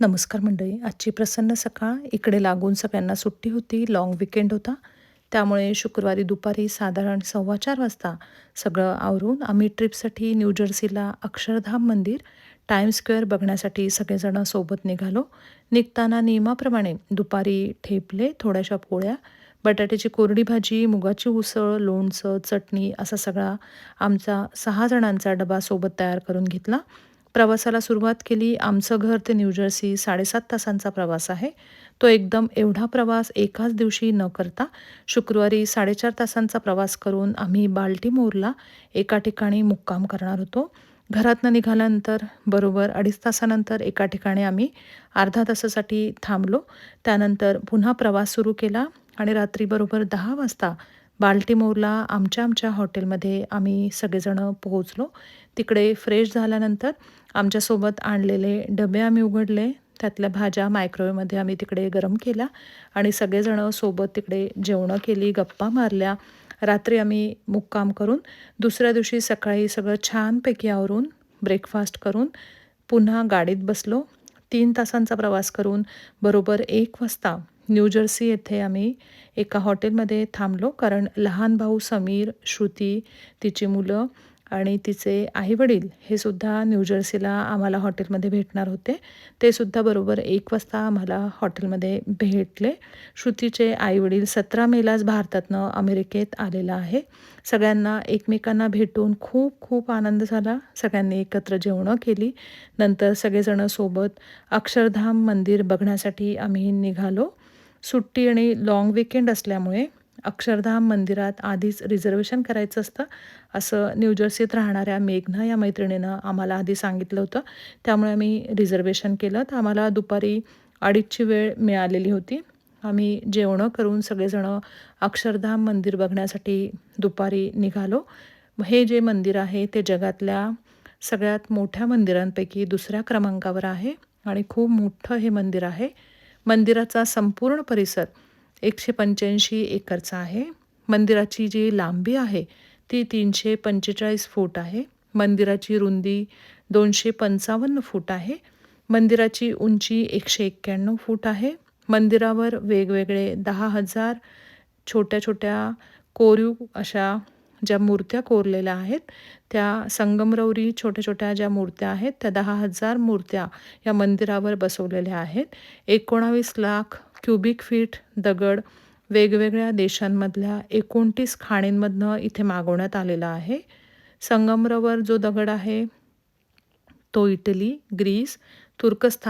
नमस्कार मंडळी आजची प्रसन्न सकाळ. इकडे लागून सगळ्यांना सुट्टी होती लाँग विकेंड होता. त्यामुळे शुक्रवारी दुपारी साधारण सव्वा चार वाजता सगळं आवरून आम्ही ट्रिपसाठी न्यूजर्सीला अक्षरधाम मंदिर टाइम स्क्वेअर बघण्यासाठी सगळेजण सोबत निघालो. निघताना नियमाप्रमाणे दुपारी ठेपले थोड्याशा पोळ्या बटाट्याची कोरडी भाजी मुगाची उसळ लोणचं चटणी असा सगळा आमचा सहा जणांचा डबा सोबत तयार करून घेतला. प्रवासाला सुरुवात केली. आमचं घर ते न्यूजर्सी साडेसात तासांचा प्रवास आहे. तो एकदम एवढा प्रवास एकाच दिवशी न करता शुक्रवारी साडेचार तासांचा प्रवास करून आम्ही बाल्टीमोरला एका ठिकाणी मुक्काम करणार होतो. घरातनं निघाल्यानंतर बरोबर अडीच तासानंतर एका ठिकाणी आम्ही अर्धा तासासाठी थांबलो. त्यानंतर पुन्हा प्रवास सुरू केला आणि रात्री बरोबर दहा वाजता बाल्टीमोरला आमच्या आमच्या हॉटेलमध्ये आम्ही सगळेजणं पोहोचलो. तिकडे फ्रेश झाल्यानंतर आमच्यासोबत आणलेले डबे आम्ही उघडले. त्यातल्या भाज्या मायक्रोवेवमध्ये आम्ही तिकडे गरम केल्या आणि सगळेजणं सोबत तिकडे जेवणं केली गप्पा मारल्या. रात्री आम्ही मुक्काम करून दुसऱ्या दिवशी सकाळी सगळं छानपैकी आवरून ब्रेकफास्ट करून पुन्हा गाडीत बसलो. तीन तासांचा प्रवास करून बरोबर एक वाजता न्यूजर्सी येथे आम्ही एका हॉटेलमध्ये थांबलो कारण लहान भाऊ समीर श्रुती तिची मुलं आणि तिचे आईवडील हे सुद्धा न्यूजर्सीला आम्हाला हॉटेलमध्ये भेटणार होते. ते सुद्धा बरोबर एक वाजता आम्हाला हॉटेलमध्ये भेटले. श्रुतीचे आईवडील सतरा मेलाच भारतातनं अमेरिकेत आलेला आहे. सगळ्यांना एकमेकांना भेटून खूप खूप आनंद झाला. सगळ्यांनी एकत्र जेवणं केली. नंतर सगळेजणं सोबत अक्षरधाम मंदिर बघण्यासाठी आम्ही निघालो. सुट्टी आणि लाँग विकेंड असल्यामुळे अक्षरधाम मंदिरात आधीच रिझर्वेशन करायचं असतं. असं न्यूजर्सीत राहणाऱ्या मेघना या मैत्रिणीनं आम्हाला आधी सांगितलं होतं. त्यामुळे आम्ही रिझर्वेशन केलं. तर आम्हाला दुपारी अडीचची वेळ मिळालेली होती. आम्ही जेवणं करून सगळेजणं अक्षरधाम मंदिर बघण्यासाठी दुपारी निघालो. हे जे मंदिर आहे ते जगातल्या सगळ्यात मोठ्या मंदिरांपैकी दुसऱ्या क्रमांकावर आहे आणि खूप मोठं हे मंदिर आहे. मंदिराचा संपूर्ण परिसर एकशे पंच्याऐंशी एकरचा आहे. मंदिराची जी लांबी आहे ती तीनशे पंचेचाळीस फूट आहे. मंदिराची रुंदी दोनशे पंचावन्न फूट आहे. मंदिराची उंची एकशे एक्क्याण्णव फूट आहे. मंदिरावर वेगवेगळे दहा हजार छोट्या छोट्या कोरीव अशा ज्या मूर्त्या कोरलेल्या आहेत त्या संगमरवरी छोट्या छोट्या ज्या मूर्त्या आहेत त्या दहा हजार मूर्त्या या मंदिरावर बसवलेल्या आहेत. एकोणावीस लाख क्युबिक फीट दगड वेगवेगळ्या देशांमधल्या एकोणतीस खाणींमधनं इथे मागवण्यात आलेला आहे. संगमरवर जो दगड आहे तो इटली ग्रीस तुर्कस्तान